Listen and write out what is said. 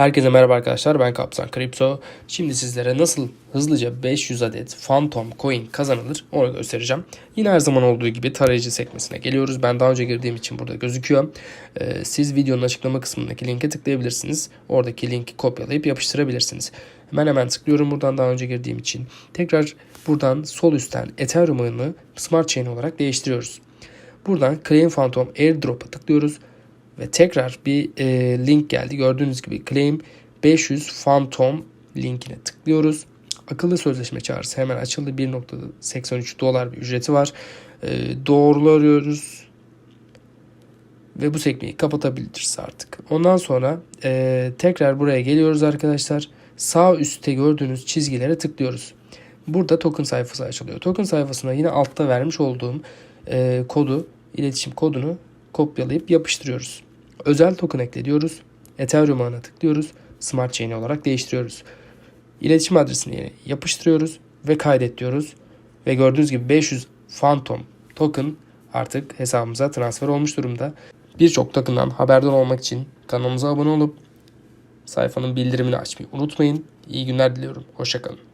Herkese merhaba arkadaşlar ben Kaptan Kripto. Şimdi sizlere nasıl hızlıca 500 adet Phantom Coin kazanılır onu göstereceğim. Yine her zaman olduğu gibi tarayıcı sekmesine geliyoruz. Ben daha önce girdiğim için burada gözüküyor. Ee, siz videonun açıklama kısmındaki linke tıklayabilirsiniz. Oradaki linki kopyalayıp yapıştırabilirsiniz. Hemen hemen tıklıyorum buradan daha önce girdiğim için. Tekrar buradan sol üstten Ethereum ağını Smart Chain olarak değiştiriyoruz. Buradan Claim Phantom Airdrop'a tıklıyoruz. Ve tekrar bir e, link geldi. Gördüğünüz gibi Claim 500 Phantom linkine tıklıyoruz. Akıllı sözleşme çağrısı hemen açıldı. 1.83 dolar bir ücreti var. E, doğrularıyoruz. Ve bu sekmeyi kapatabiliriz artık. Ondan sonra e, tekrar buraya geliyoruz arkadaşlar. Sağ üstte gördüğünüz çizgilere tıklıyoruz. Burada token sayfası açılıyor. Token sayfasına yine altta vermiş olduğum e, kodu, iletişim kodunu kopyalayıp yapıştırıyoruz. Özel token ekle diyoruz. Ethereum ağına tıklıyoruz. Smart Chain olarak değiştiriyoruz. İletişim adresini yapıştırıyoruz ve kaydet diyoruz. Ve gördüğünüz gibi 500 Phantom token artık hesabımıza transfer olmuş durumda. Birçok token'dan haberdar olmak için kanalımıza abone olup sayfanın bildirimini açmayı unutmayın. İyi günler diliyorum. Hoşçakalın.